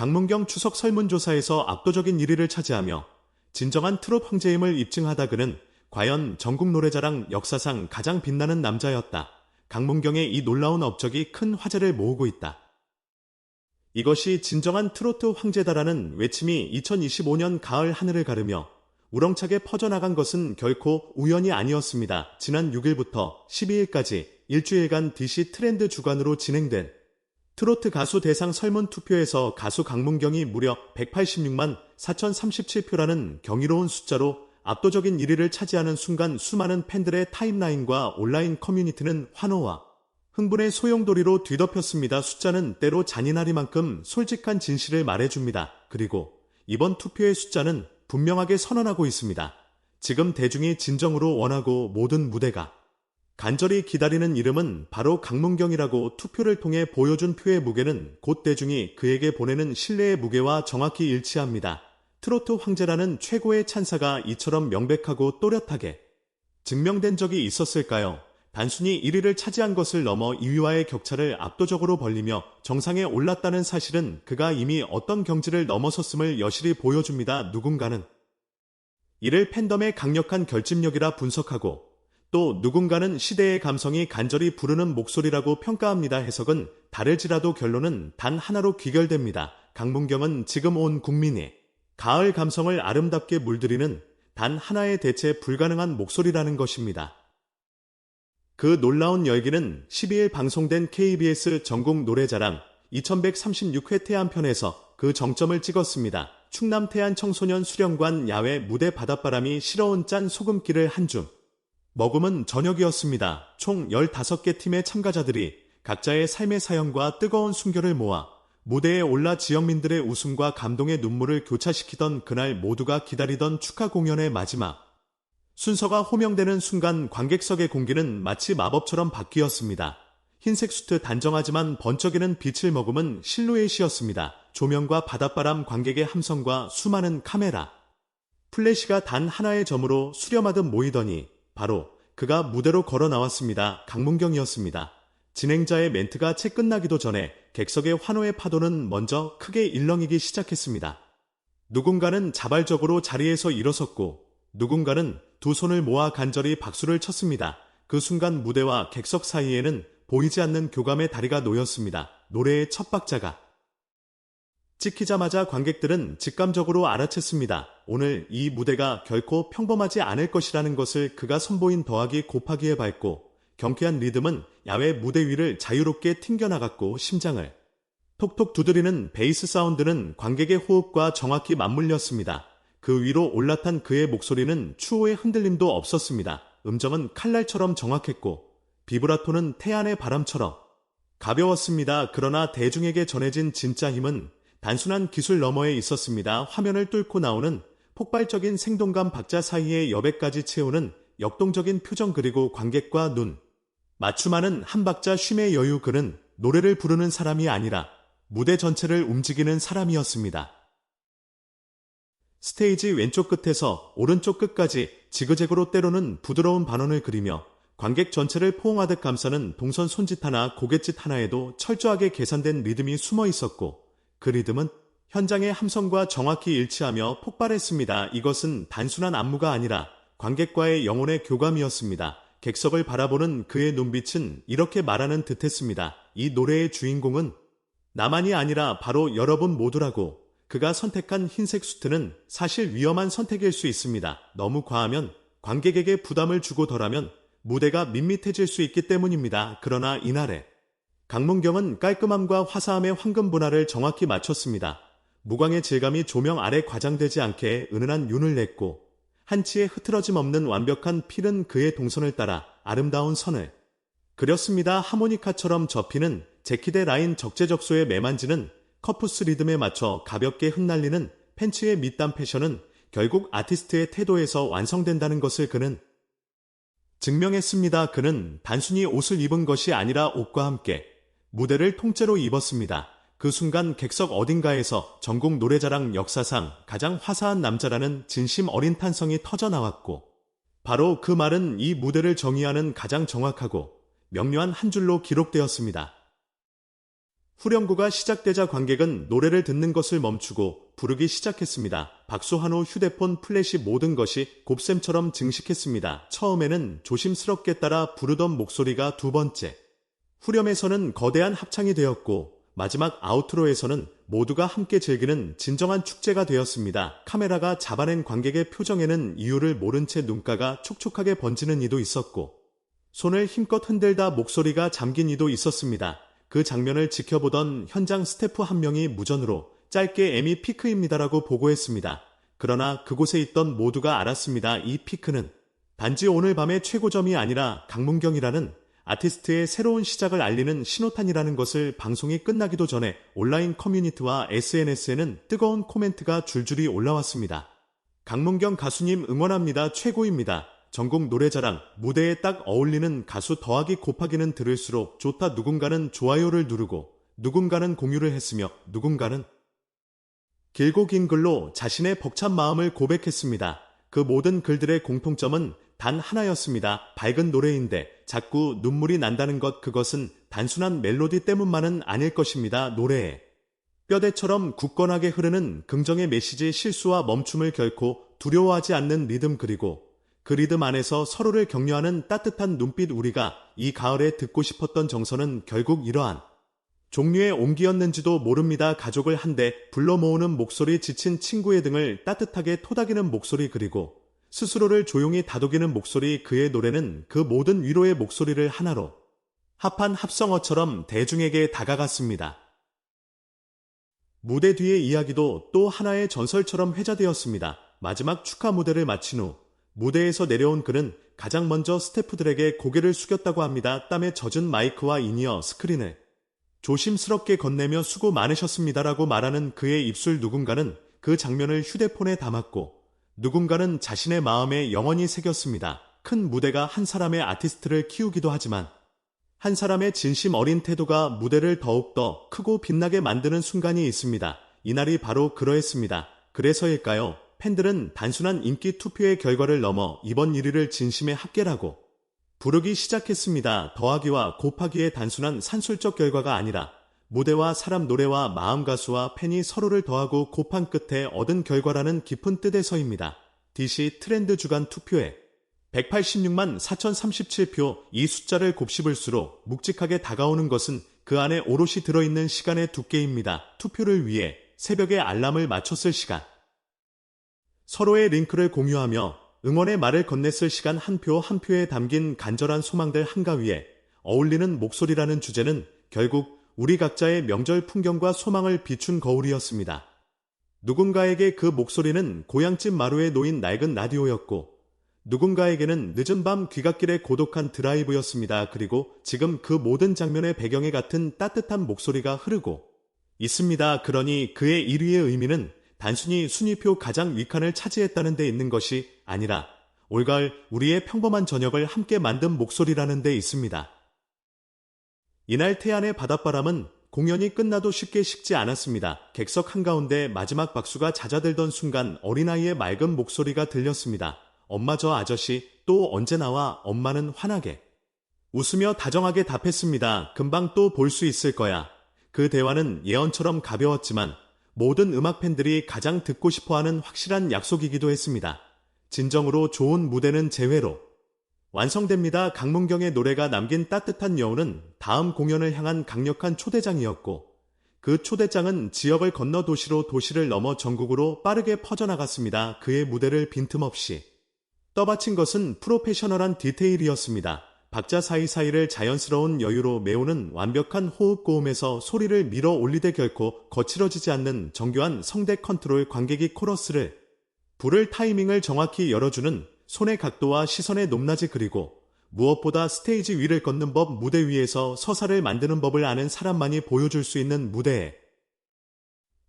강문경 추석 설문조사에서 압도적인 1위를 차지하며 진정한 트롯 황제임을 입증하다 그는 과연 전국 노래자랑 역사상 가장 빛나는 남자였다. 강문경의 이 놀라운 업적이 큰 화제를 모으고 있다. 이것이 진정한 트로트 황제다라는 외침이 2025년 가을 하늘을 가르며 우렁차게 퍼져나간 것은 결코 우연이 아니었습니다. 지난 6일부터 12일까지 일주일간 DC 트렌드 주간으로 진행된 트로트 가수 대상 설문 투표에서 가수 강문경이 무려 186만 4037표라는 경이로운 숫자로 압도적인 1위를 차지하는 순간 수많은 팬들의 타임라인과 온라인 커뮤니티는 환호와 흥분의 소용돌이로 뒤덮였습니다. 숫자는 때로 잔인하리만큼 솔직한 진실을 말해줍니다. 그리고 이번 투표의 숫자는 분명하게 선언하고 있습니다. 지금 대중이 진정으로 원하고 모든 무대가 간절히 기다리는 이름은 바로 강문경이라고 투표를 통해 보여준 표의 무게는 곧 대중이 그에게 보내는 신뢰의 무게와 정확히 일치합니다. 트로트 황제라는 최고의 찬사가 이처럼 명백하고 또렷하게 증명된 적이 있었을까요? 단순히 1위를 차지한 것을 넘어 2위와의 격차를 압도적으로 벌리며 정상에 올랐다는 사실은 그가 이미 어떤 경지를 넘어섰음을 여실히 보여줍니다. 누군가는 이를 팬덤의 강력한 결집력이라 분석하고 또 누군가는 시대의 감성이 간절히 부르는 목소리라고 평가합니다. 해석은 다를지라도 결론은 단 하나로 귀결됩니다. 강문경은 지금 온 국민의 가을 감성을 아름답게 물들이는 단 하나의 대체 불가능한 목소리라는 것입니다. 그 놀라운 열기는 12일 방송된 KBS 전국 노래자랑 2136회 태안편에서 그 정점을 찍었습니다. 충남 태안 청소년 수련관 야외 무대 바닷바람이 실어온 짠 소금기를 한 줌. 머금은 저녁이었습니다. 총 15개 팀의 참가자들이 각자의 삶의 사연과 뜨거운 순결을 모아 무대에 올라 지역민들의 웃음과 감동의 눈물을 교차시키던 그날 모두가 기다리던 축하 공연의 마지막. 순서가 호명되는 순간 관객석의 공기는 마치 마법처럼 바뀌었습니다. 흰색 수트 단정하지만 번쩍이는 빛을 머금은 실루엣이었습니다. 조명과 바닷바람 관객의 함성과 수많은 카메라. 플래시가 단 하나의 점으로 수렴하듯 모이더니 바로 그가 무대로 걸어 나왔습니다. 강문경이었습니다. 진행자의 멘트가 채 끝나기도 전에 객석의 환호의 파도는 먼저 크게 일렁이기 시작했습니다. 누군가는 자발적으로 자리에서 일어섰고 누군가는 두 손을 모아 간절히 박수를 쳤습니다. 그 순간 무대와 객석 사이에는 보이지 않는 교감의 다리가 놓였습니다. 노래의 첫 박자가 찍히자마자 관객들은 직감적으로 알아챘습니다. 오늘 이 무대가 결코 평범하지 않을 것이라는 것을 그가 선보인 더하기 곱하기에 밟고 경쾌한 리듬은 야외 무대 위를 자유롭게 튕겨나갔고 심장을 톡톡 두드리는 베이스 사운드는 관객의 호흡과 정확히 맞물렸습니다. 그 위로 올라탄 그의 목소리는 추호의 흔들림도 없었습니다. 음정은 칼날처럼 정확했고 비브라토는 태안의 바람처럼 가벼웠습니다. 그러나 대중에게 전해진 진짜 힘은 단순한 기술 너머에 있었습니다. 화면을 뚫고 나오는 폭발적인 생동감 박자 사이에 여백까지 채우는 역동적인 표정 그리고 관객과 눈, 맞춤하는 한 박자 쉼의 여유 그는 노래를 부르는 사람이 아니라 무대 전체를 움직이는 사람이었습니다. 스테이지 왼쪽 끝에서 오른쪽 끝까지 지그재그로 때로는 부드러운 반원을 그리며 관객 전체를 포옹하듯 감싸는 동선 손짓 하나 고갯짓 하나에도 철저하게 계산된 리듬이 숨어 있었고 그 리듬은 현장의 함성과 정확히 일치하며 폭발했습니다. 이것은 단순한 안무가 아니라 관객과의 영혼의 교감이었습니다. 객석을 바라보는 그의 눈빛은 이렇게 말하는 듯 했습니다. 이 노래의 주인공은 나만이 아니라 바로 여러분 모두라고 그가 선택한 흰색 수트는 사실 위험한 선택일 수 있습니다. 너무 과하면 관객에게 부담을 주고 덜하면 무대가 밋밋해질 수 있기 때문입니다. 그러나 이날에 강문경은 깔끔함과 화사함의 황금 분할을 정확히 맞췄습니다. 무광의 질감이 조명 아래 과장되지 않게 은은한 윤을 냈고 한치의 흐트러짐 없는 완벽한 필은 그의 동선을 따라 아름다운 선을 그렸습니다. 하모니카처럼 접히는 재킷의 라인 적재적소에 매만지는 커프스 리듬에 맞춰 가볍게 흩날리는 팬츠의 밑단 패션은 결국 아티스트의 태도에서 완성된다는 것을 그는 증명했습니다. 그는 단순히 옷을 입은 것이 아니라 옷과 함께 무대를 통째로 입었습니다. 그 순간 객석 어딘가에서 전국 노래자랑 역사상 가장 화사한 남자라는 진심 어린 탄성이 터져 나왔고 바로 그 말은 이 무대를 정의하는 가장 정확하고 명료한 한 줄로 기록되었습니다. 후렴구가 시작되자 관객은 노래를 듣는 것을 멈추고 부르기 시작했습니다. 박수한 후 휴대폰 플래시 모든 것이 곱셈처럼 증식했습니다. 처음에는 조심스럽게 따라 부르던 목소리가 두 번째. 후렴에서는 거대한 합창이 되었고 마지막 아우트로에서는 모두가 함께 즐기는 진정한 축제가 되었습니다. 카메라가 잡아낸 관객의 표정에는 이유를 모른 채 눈가가 촉촉하게 번지는 이도 있었고 손을 힘껏 흔들다 목소리가 잠긴 이도 있었습니다. 그 장면을 지켜보던 현장 스태프 한 명이 무전으로 짧게 에미 피크입니다라고 보고했습니다. 그러나 그곳에 있던 모두가 알았습니다. 이 피크는 단지 오늘 밤의 최고점이 아니라 강문경이라는 아티스트의 새로운 시작을 알리는 신호탄이라는 것을 방송이 끝나기도 전에 온라인 커뮤니티와 SNS에는 뜨거운 코멘트가 줄줄이 올라왔습니다. 강문경 가수님 응원합니다. 최고입니다. 전국 노래자랑 무대에 딱 어울리는 가수 더하기 곱하기는 들을수록 좋다 누군가는 좋아요를 누르고 누군가는 공유를 했으며 누군가는 길고 긴 글로 자신의 벅찬 마음을 고백했습니다. 그 모든 글들의 공통점은 단 하나였습니다. 밝은 노래인데 자꾸 눈물이 난다는 것 그것은 단순한 멜로디 때문만은 아닐 것입니다. 노래에. 뼈대처럼 굳건하게 흐르는 긍정의 메시지 실수와 멈춤을 결코 두려워하지 않는 리듬 그리고 그 리듬 안에서 서로를 격려하는 따뜻한 눈빛 우리가 이 가을에 듣고 싶었던 정서는 결국 이러한 종류의 옹기였는지도 모릅니다. 가족을 한데 불러 모으는 목소리 지친 친구의 등을 따뜻하게 토닥이는 목소리 그리고 스스로를 조용히 다독이는 목소리 그의 노래는 그 모든 위로의 목소리를 하나로 합한 합성어처럼 대중에게 다가갔습니다. 무대 뒤의 이야기도 또 하나의 전설처럼 회자되었습니다. 마지막 축하 무대를 마친 후 무대에서 내려온 그는 가장 먼저 스태프들에게 고개를 숙였다고 합니다. 땀에 젖은 마이크와 인이어 스크린을 조심스럽게 건네며 수고 많으셨습니다라고 말하는 그의 입술 누군가는 그 장면을 휴대폰에 담았고 누군가는 자신의 마음에 영원히 새겼습니다. 큰 무대가 한 사람의 아티스트를 키우기도 하지만 한 사람의 진심 어린 태도가 무대를 더욱더 크고 빛나게 만드는 순간이 있습니다. 이날이 바로 그러했습니다. 그래서일까요? 팬들은 단순한 인기 투표의 결과를 넘어 이번 1위를 진심의 합계라고 부르기 시작했습니다. 더하기와 곱하기의 단순한 산술적 결과가 아니라 무대와 사람 노래와 마음 가수와 팬이 서로를 더하고 곱한 끝에 얻은 결과라는 깊은 뜻에서입니다. DC 트렌드 주간 투표에 186만 4037표 이 숫자를 곱씹을수록 묵직하게 다가오는 것은 그 안에 오롯이 들어있는 시간의 두께입니다. 투표를 위해 새벽에 알람을 맞췄을 시간. 서로의 링크를 공유하며 응원의 말을 건넸을 시간 한 표한 표에 담긴 간절한 소망들 한가위에 어울리는 목소리라는 주제는 결국 우리 각자의 명절 풍경과 소망을 비춘 거울이었습니다. 누군가에게 그 목소리는 고향집 마루에 놓인 낡은 라디오였고 누군가에게는 늦은 밤 귀갓길의 고독한 드라이브였습니다. 그리고 지금 그 모든 장면의 배경에 같은 따뜻한 목소리가 흐르고 있습니다. 그러니 그의 1위의 의미는 단순히 순위표 가장 위칸을 차지했다는 데 있는 것이 아니라 올가을 우리의 평범한 저녁을 함께 만든 목소리라는 데 있습니다. 이날 태안의 바닷바람은 공연이 끝나도 쉽게 식지 않았습니다. 객석 한가운데 마지막 박수가 잦아들던 순간 어린아이의 맑은 목소리가 들렸습니다. 엄마 저 아저씨 또 언제 나와 엄마는 환하게 웃으며 다정하게 답했습니다. 금방 또 볼 수 있을 거야. 그 대화는 예언처럼 가벼웠지만 모든 음악 팬들이 가장 듣고 싶어 하는 확실한 약속이기도 했습니다. 진정으로 좋은 무대는 제외로 완성됩니다. 강문경의 노래가 남긴 따뜻한 여운은 다음 공연을 향한 강력한 초대장이었고 그 초대장은 지역을 건너 도시로 도시를 넘어 전국으로 빠르게 퍼져나갔습니다. 그의 무대를 빈틈없이 떠받친 것은 프로페셔널한 디테일이었습니다. 박자 사이사이를 자연스러운 여유로 메우는 완벽한 호흡 고음에서 소리를 밀어 올리되 결코 거칠어지지 않는 정교한 성대 컨트롤 관객이 코러스를 부를 타이밍을 정확히 열어주는 손의 각도와 시선의 높낮이 그리고 무엇보다 스테이지 위를 걷는 법 무대 위에서 서사를 만드는 법을 아는 사람만이 보여줄 수 있는 무대에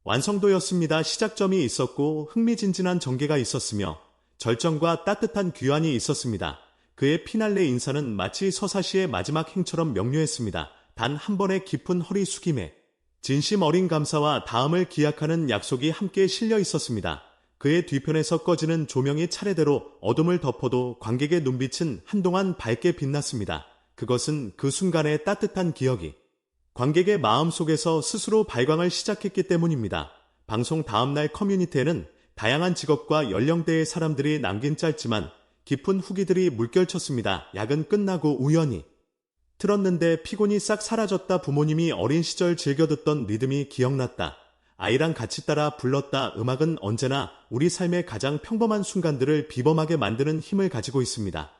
완성도였습니다. 시작점이 있었고 흥미진진한 전개가 있었으며 절정과 따뜻한 귀환이 있었습니다. 그의 피날레 인사는 마치 서사시의 마지막 행처럼 명료했습니다. 단 한 번의 깊은 허리 숙임에 진심 어린 감사와 다음을 기약하는 약속이 함께 실려 있었습니다. 그의 뒤편에서 꺼지는 조명이 차례대로 어둠을 덮어도 관객의 눈빛은 한동안 밝게 빛났습니다. 그것은 그 순간의 따뜻한 기억이 관객의 마음속에서 스스로 발광을 시작했기 때문입니다. 방송 다음날 커뮤니티에는 다양한 직업과 연령대의 사람들이 남긴 짧지만 깊은 후기들이 물결쳤습니다. 야근 끝나고 우연히 틀었는데 피곤이 싹 사라졌다 부모님이 어린 시절 즐겨 듣던 리듬이 기억났다. 아이랑 같이 따라 불렀다 음악은 언제나 우리 삶의 가장 평범한 순간들을 비범하게 만드는 힘을 가지고 있습니다.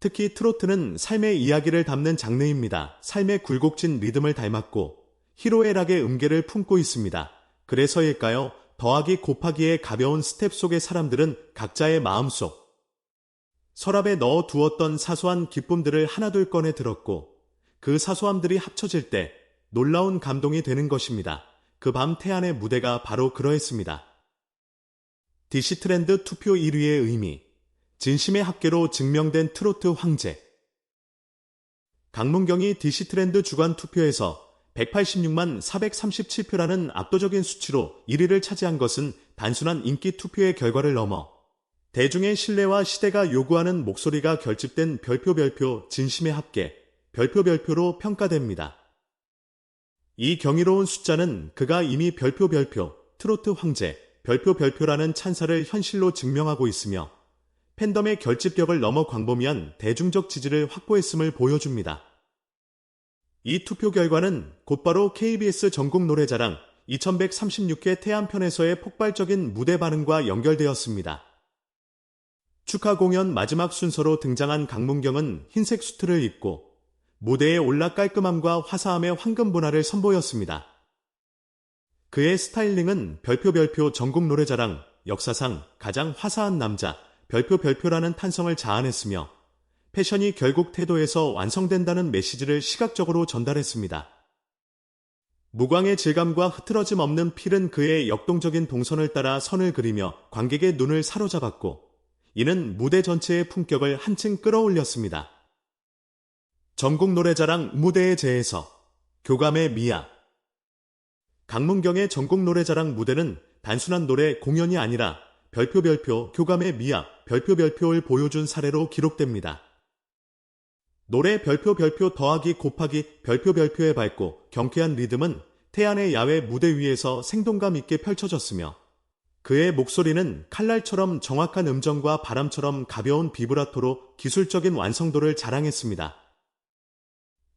특히 트로트는 삶의 이야기를 담는 장르입니다. 삶의 굴곡진 리듬을 닮았고 희로애락의 음계를 품고 있습니다. 그래서일까요? 더하기 곱하기의 가벼운 스텝 속의 사람들은 각자의 마음속 서랍에 넣어 두었던 사소한 기쁨들을 하나둘 꺼내 들었고 그 사소함들이 합쳐질 때 놀라운 감동이 되는 것입니다. 그 밤 태안의 무대가 바로 그러했습니다. DC 트렌드 투표 1위의 의미 진심의 합계로 증명된 트로트 황제 강문경이 DC 트렌드 주간 투표에서 186만 437표라는 압도적인 수치로 1위를 차지한 것은 단순한 인기 투표의 결과를 넘어 대중의 신뢰와 시대가 요구하는 목소리가 결집된 별표 별표 진심의 합계 별표 별표로 평가됩니다. 이 경이로운 숫자는 그가 이미 별표 별표 트로트 황제 별표 별표라는 찬사를 현실로 증명하고 있으며 팬덤의 결집력을 넘어 광범위한 대중적 지지를 확보했음을 보여줍니다. 이 투표 결과는 곧바로 KBS 전국 노래자랑 2136회 태안편에서의 폭발적인 무대 반응과 연결되었습니다. 축하 공연 마지막 순서로 등장한 강문경은 흰색 수트를 입고 무대에 올라 깔끔함과 화사함의 황금 분화를 선보였습니다. 그의 스타일링은 별표 별표 전국 노래자랑 역사상 가장 화사한 남자 별표 별표라는 탄성을 자아냈으며 패션이 결국 태도에서 완성된다는 메시지를 시각적으로 전달했습니다. 무광의 질감과 흐트러짐 없는 필은 그의 역동적인 동선을 따라 선을 그리며 관객의 눈을 사로잡았고 이는 무대 전체의 품격을 한층 끌어올렸습니다. 전국 노래자랑 무대의 재에서 교감의 미야 강문경의 전국 노래자랑 무대는 단순한 노래 공연이 아니라 별표 별표 교감의 미야 별표 별표를 보여준 사례로 기록됩니다. 노래 별표 별표 더하기 곱하기 별표 별표의 밝고 경쾌한 리듬은 태안의 야외 무대 위에서 생동감 있게 펼쳐졌으며 그의 목소리는 칼날처럼 정확한 음정과 바람처럼 가벼운 비브라토로 기술적인 완성도를 자랑했습니다.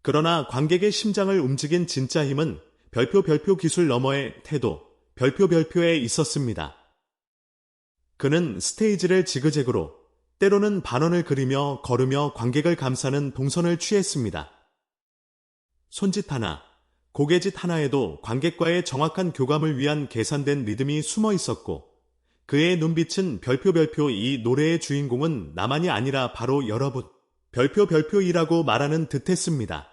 그러나 관객의 심장을 움직인 진짜 힘은 별표 별표 기술 너머의 태도, 별표 별표에 있었습니다. 그는 스테이지를 지그재그로 때로는 반원을 그리며 걸으며 관객을 감싸는 동선을 취했습니다. 손짓 하나, 고개짓 하나에도 관객과의 정확한 교감을 위한 계산된 리듬이 숨어 있었고 그의 눈빛은 별표 별표 이 노래의 주인공은 나만이 아니라 바로 여러분 별표 별표이라고 말하는 듯했습니다.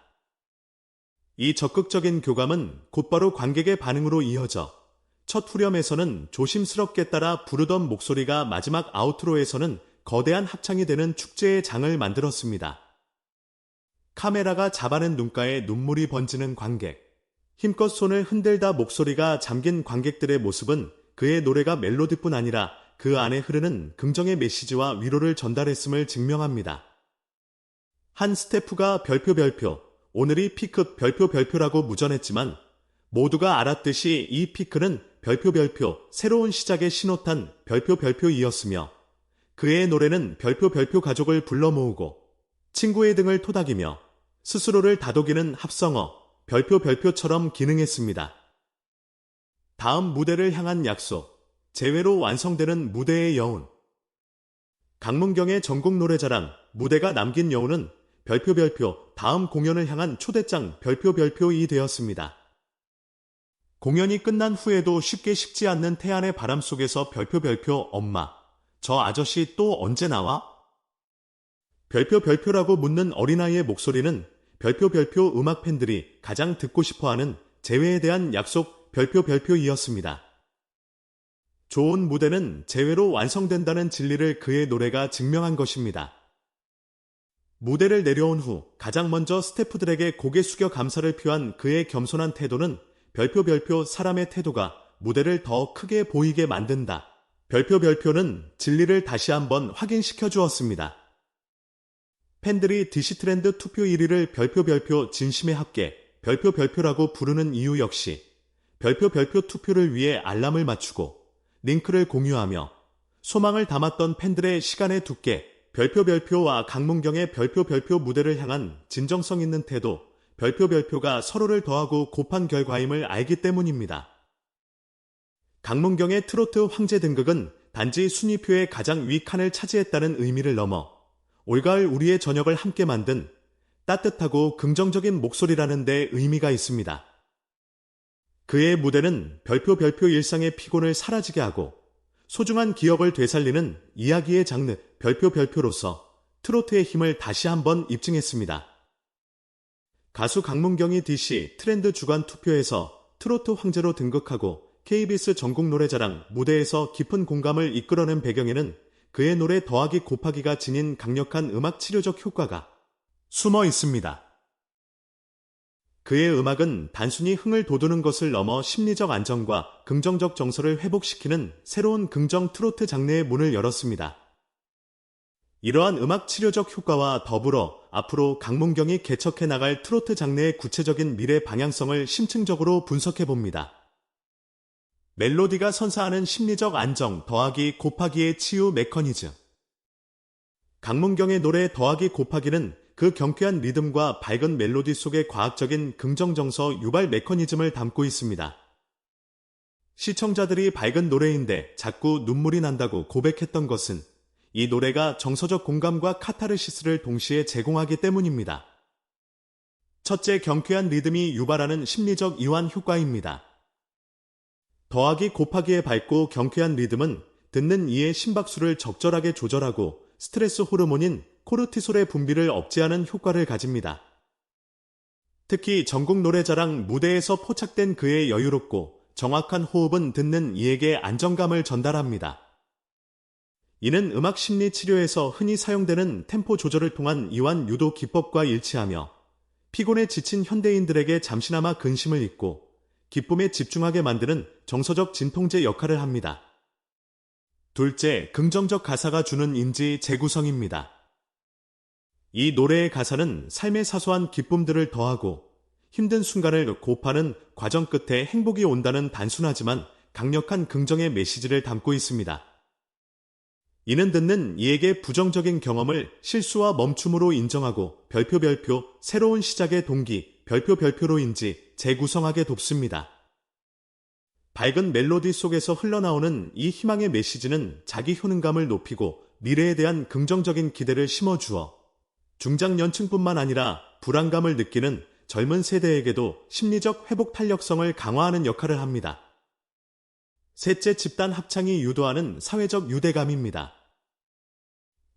이 적극적인 교감은 곧바로 관객의 반응으로 이어져 첫 후렴에서는 조심스럽게 따라 부르던 목소리가 마지막 아우트로에서는 거대한 합창이 되는 축제의 장을 만들었습니다. 카메라가 잡아낸 눈가에 눈물이 번지는 관객. 힘껏 손을 흔들다 목소리가 잠긴 관객들의 모습은 그의 노래가 멜로디뿐 아니라 그 안에 흐르는 긍정의 메시지와 위로를 전달했음을 증명합니다. 한 스태프가 별표 별표, 오늘이 피크 별표 별표라고 무전했지만 모두가 알았듯이 이 피크는 별표 별표, 새로운 시작의 신호탄 별표 별표이었으며 그의 노래는 별표 별표 가족을 불러 모으고 친구의 등을 토닥이며 스스로를 다독이는 합성어 별표 별표처럼 기능했습니다. 다음 무대를 향한 약속, 재회로 완성되는 무대의 여운. 강문경의 전국 노래자랑 무대가 남긴 여운은 별표 별표 다음 공연을 향한 초대장 별표 별표이 되었습니다. 공연이 끝난 후에도 쉽게 식지 않는 태안의 바람 속에서 별표 별표 엄마 저 아저씨 또 언제 나와? 별표 별표라고 묻는 어린아이의 목소리는 별표 별표 음악 팬들이 가장 듣고 싶어 하는 재회에 대한 약속 별표 별표이었습니다. 좋은 무대는 재회로 완성된다는 진리를 그의 노래가 증명한 것입니다. 무대를 내려온 후 가장 먼저 스태프들에게 고개 숙여 감사를 표한 그의 겸손한 태도는 별표 별표 사람의 태도가 무대를 더 크게 보이게 만든다. 별표 별표는 진리를 다시 한번 확인시켜 주었습니다. 팬들이 디시 트렌드 투표 1위를 별표 별표 진심의 합계 별표 별표라고 부르는 이유 역시 별표 별표 투표를 위해 알람을 맞추고 링크를 공유하며 소망을 담았던 팬들의 시간의 두께, 별표 별표와 강문경의 별표 별표 무대를 향한 진정성 있는 태도, 별표 별표가 서로를 더하고 곱한 결과임을 알기 때문입니다. 강문경의 트로트 황제 등극은 단지 순위표의 가장 위 칸을 차지했다는 의미를 넘어 올가을 우리의 저녁을 함께 만든 따뜻하고 긍정적인 목소리라는 데 의미가 있습니다. 그의 무대는 별표 별표 일상의 피곤을 사라지게 하고 소중한 기억을 되살리는 이야기의 장르 별표 별표로서 트로트의 힘을 다시 한번 입증했습니다. 가수 강문경이 DC 트렌드 주간 투표에서 트로트 황제로 등극하고 KBS 전국 노래자랑 무대에서 깊은 공감을 이끌어낸 배경에는 그의 노래 더하기 곱하기가 지닌 강력한 음악 치료적 효과가 숨어 있습니다. 그의 음악은 단순히 흥을 돋우는 것을 넘어 심리적 안정과 긍정적 정서를 회복시키는 새로운 긍정 트로트 장르의 문을 열었습니다. 이러한 음악 치료적 효과와 더불어 앞으로 강문경이 개척해 나갈 트로트 장르의 구체적인 미래 방향성을 심층적으로 분석해 봅니다. 멜로디가 선사하는 심리적 안정 더하기 곱하기의 치유 메커니즘. 강문경의 노래 더하기 곱하기는 그 경쾌한 리듬과 밝은 멜로디 속에 과학적인 긍정정서 유발 메커니즘을 담고 있습니다. 시청자들이 밝은 노래인데 자꾸 눈물이 난다고 고백했던 것은 이 노래가 정서적 공감과 카타르시스를 동시에 제공하기 때문입니다. 첫째 경쾌한 리듬이 유발하는 심리적 이완 효과입니다. 더하기 곱하기의 밝고 경쾌한 리듬은 듣는 이의 심박수를 적절하게 조절하고 스트레스 호르몬인 코르티솔의 분비를 억제하는 효과를 가집니다. 특히 전국 노래자랑 무대에서 포착된 그의 여유롭고 정확한 호흡은 듣는 이에게 안정감을 전달합니다. 이는 음악 심리 치료에서 흔히 사용되는 템포 조절을 통한 이완 유도 기법과 일치하며 피곤에 지친 현대인들에게 잠시나마 근심을 잊고 기쁨에 집중하게 만드는 정서적 진통제 역할을 합니다. 둘째, 긍정적 가사가 주는 인지 재구성입니다. 이 노래의 가사는 삶의 사소한 기쁨들을 더하고 힘든 순간을 곱하는 과정 끝에 행복이 온다는 단순하지만 강력한 긍정의 메시지를 담고 있습니다. 이는 듣는 이에게 부정적인 경험을 실수와 멈춤으로 인정하고 별표 별표 새로운 시작의 동기 별표 별표로인지 재구성하게 돕습니다. 밝은 멜로디 속에서 흘러나오는 이 희망의 메시지는 자기 효능감을 높이고 미래에 대한 긍정적인 기대를 심어주어 중장년층뿐만 아니라 불안감을 느끼는 젊은 세대에게도 심리적 회복 탄력성을 강화하는 역할을 합니다. 셋째 집단 합창이 유도하는 사회적 유대감입니다.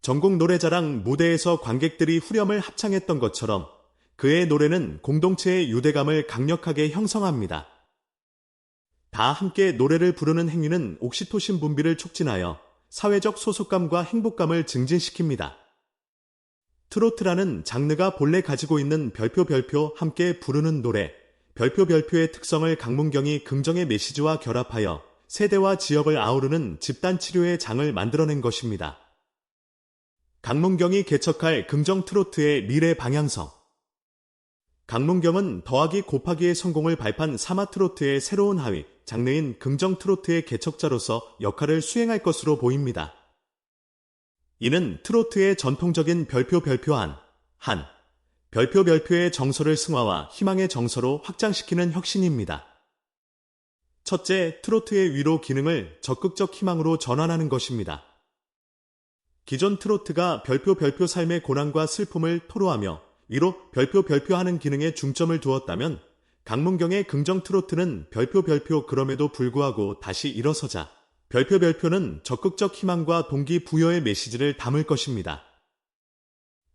전국 노래자랑 무대에서 관객들이 후렴을 합창했던 것처럼 그의 노래는 공동체의 유대감을 강력하게 형성합니다. 다 함께 노래를 부르는 행위는 옥시토신 분비를 촉진하여 사회적 소속감과 행복감을 증진시킵니다. 트로트라는 장르가 본래 가지고 있는 별표 별표 함께 부르는 노래, 별표 별표의 특성을 강문경이 긍정의 메시지와 결합하여 세대와 지역을 아우르는 집단 치료의 장을 만들어낸 것입니다. 강문경이 개척할 긍정 트로트의 미래 방향성. 강문경은 더하기 곱하기의 성공을 발판 사마 트로트의 새로운 하위, 장르인 긍정 트로트의 개척자로서 역할을 수행할 것으로 보입니다. 이는 트로트의 전통적인 별표 별표한, 한, 별표 별표의 정서를 승화와 희망의 정서로 확장시키는 혁신입니다. 첫째, 트로트의 위로 기능을 적극적 희망으로 전환하는 것입니다. 기존 트로트가 별표 별표 삶의 고난과 슬픔을 토로하며 위로 별표 별표 하는 기능에 중점을 두었다면 강문경의 긍정 트로트는 별표 별표 그럼에도 불구하고 다시 일어서자 별표 별표는 적극적 희망과 동기부여의 메시지를 담을 것입니다.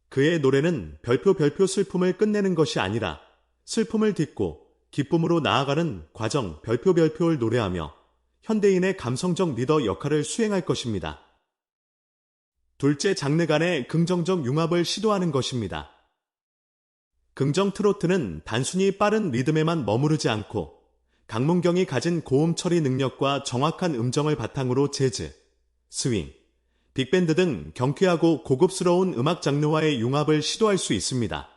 그의 노래는 별표 별표 슬픔을 끝내는 것이 아니라 슬픔을 딛고 기쁨으로 나아가는 과정 별표 별표를 노래하며 현대인의 감성적 리더 역할을 수행할 것입니다. 둘째 장르 간의 긍정적 융합을 시도하는 것입니다. 긍정 트로트는 단순히 빠른 리듬에만 머무르지 않고 강문경이 가진 고음 처리 능력과 정확한 음정을 바탕으로 재즈, 스윙, 빅밴드 등 경쾌하고 고급스러운 음악 장르와의 융합을 시도할 수 있습니다.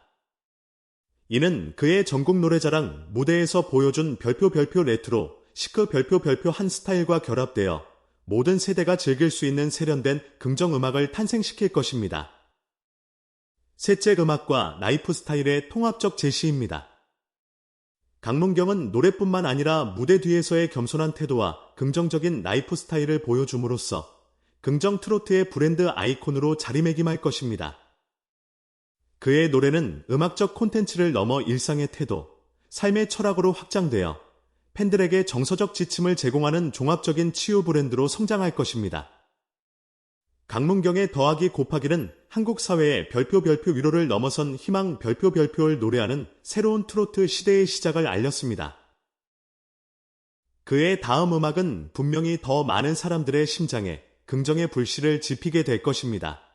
이는 그의 전국 노래자랑 무대에서 보여준 별표 별표 레트로, 시크 별표 별표 한 스타일과 결합되어 모든 세대가 즐길 수 있는 세련된 긍정 음악을 탄생시킬 것입니다. 셋째 음악과 라이프 스타일의 통합적 제시입니다. 강문경은 노래뿐만 아니라 무대 뒤에서의 겸손한 태도와 긍정적인 라이프 스타일을 보여줌으로써 긍정 트로트의 브랜드 아이콘으로 자리매김할 것입니다. 그의 노래는 음악적 콘텐츠를 넘어 일상의 태도, 삶의 철학으로 확장되어 팬들에게 정서적 지침을 제공하는 종합적인 치유 브랜드로 성장할 것입니다. 강문경의 더하기 곱하기는 한국 사회의 별표 별표 위로를 넘어선 희망 별표 별표를 노래하는 새로운 트로트 시대의 시작을 알렸습니다. 그의 다음 음악은 분명히 더 많은 사람들의 심장에 긍정의 불씨를 지피게 될 것입니다.